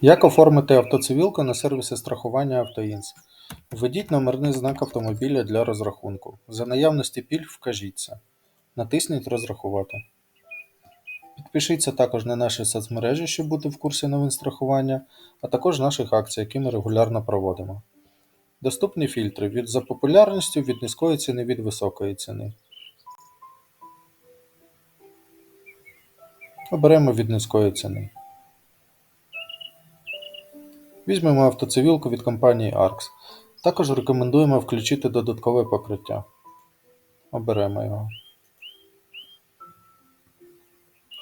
Як оформити автоцивілку на сервісі страхування «Автоінс»? Введіть номерний знак автомобіля для розрахунку. За наявності пільг вкажіть це. Натисніть Розрахувати. Підпишіться також на наші соцмережі, щоб бути в курсі новин страхування, а також наших акцій, які ми регулярно проводимо. Доступні фільтри від за популярністю, від низької ціни, від високої ціни. Оберемо від низької ціни. Візьмемо автоцивілку від компанії ARX. Також рекомендуємо включити додаткове покриття. Оберемо його.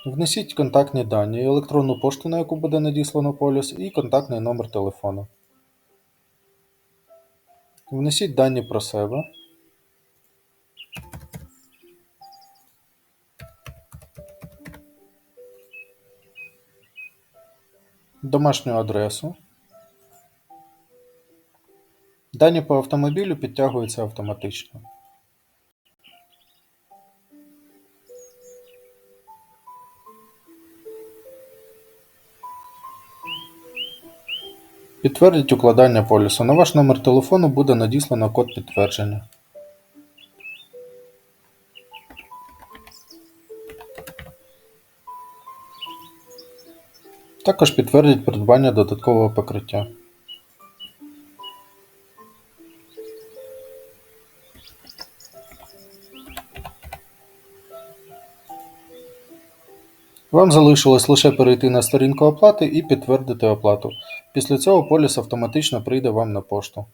Внесіть контактні дані, електронну пошту, на яку буде надіслано поліс, і контактний номер телефону. Внесіть дані про себе. Домашню адресу. Дані по автомобілю підтягуються автоматично. Підтвердіть укладання полісу. На ваш номер телефону буде надіслано код підтвердження. Також підтвердіть придбання додаткового покриття. Вам залишилось лише перейти на сторінку оплати і підтвердити оплату. Після цього поліс автоматично прийде вам на пошту.